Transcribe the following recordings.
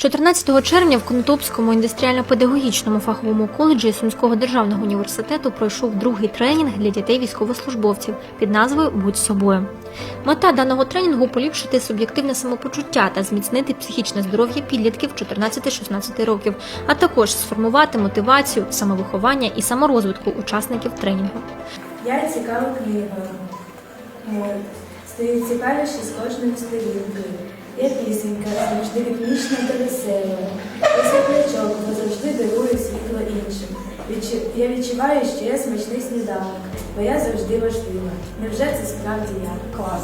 14 червня в Конотопському індустріально-педагогічному фаховому коледжі Сумського державного університету пройшов другий тренінг для дітей військовослужбовців під назвою Будь собою. Мета даного тренінгу поліпшити суб'єктивне самопочуття та зміцнити психічне здоров'я підлітків 14-16 років, а також сформувати мотивацію, самовиховання і саморозвитку учасників тренінгу. Я цікава книга. Мой. Стає цікавіше з кожної сторінки. Я пісенька, завжди ритмічна та завжди дарую світло іншим. Я відчуваю, що я смачний сніданок, бо я завжди важлива. Невже це справді я? Клас.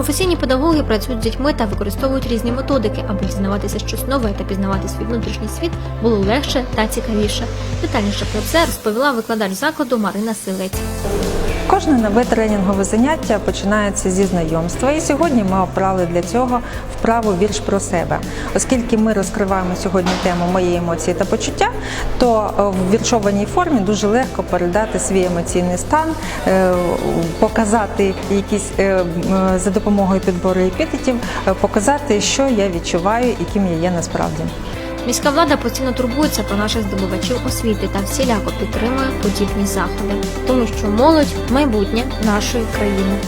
Професійні педагоги працюють з дітьми та використовують різні методики, аби дізнаватися щось нове та пізнавати свій внутрішній світ було легше та цікавіше. Детальніше про це розповіла викладач закладу Марина Силець. Кожне нове тренінгове заняття починається зі знайомства, і сьогодні ми обрали для цього вправу вірш про себе. Оскільки ми розкриваємо сьогодні тему мої емоції та почуття, то е, в віршованій формі дуже легко передати свій емоційний стан, е, показати якісь е, за допомогою підбору епітетів, е, показати, що я відчуваю і ким я є насправді. Міська влада постійно турбується про наших здобувачів освіти та всіляко підтримує подібні заходи, тому що молодь майбутнє нашої країни.